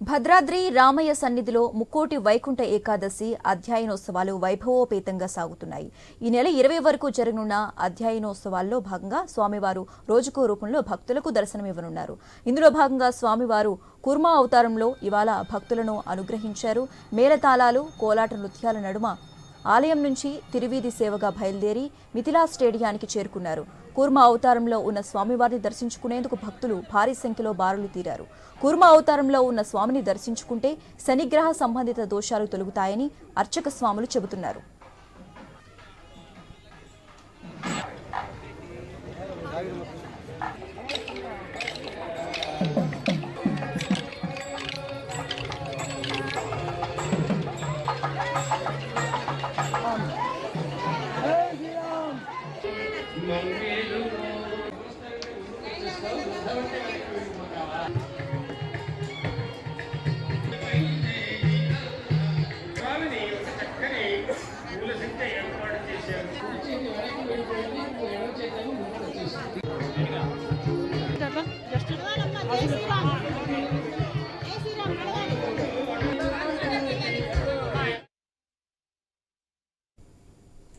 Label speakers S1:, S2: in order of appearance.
S1: భద్రాద్రి రామయ్య సన్నిధిలో ముక్కోటి వైకుంఠ ఏకాదశి అధ్యయనోత్సవాలు వైభవోపేతంగా సాగుతున్నాయి. ఈ నెల ఇరవై వరకు జరగనున్న అధ్యయనోత్సవాల్లో భాగంగా స్వామివారు రోజుకో రూపంలో భక్తులకు దర్శనమివ్వనున్నారు. ఇందులో భాగంగా స్వామివారు కుర్మా అవతారంలో ఇవాళ భక్తులను అనుగ్రహించారు. మేళతాళాలు కోలాట నృత్యాల నడుమ ఆలయం నుంచి తిరువీధి సేవగా బయలుదేరి మిథిలా స్టేడియానికి చేరుకున్నారు. కూర్మ అవతారంలో ఉన్న స్వామివారిని దర్శించుకునేందుకు భక్తులు భారీ సంఖ్యలో బారులు తీరారు. కూర్మ అవతారంలో ఉన్న స్వామిని దర్శించుకుంటే శనిగ్రహ సంబంధిత దోషాలు తొలుగుతాయని అర్చక స్వాములు చెబుతున్నారు. స్వామిని ఒక చక్కని పూల సంఖ్య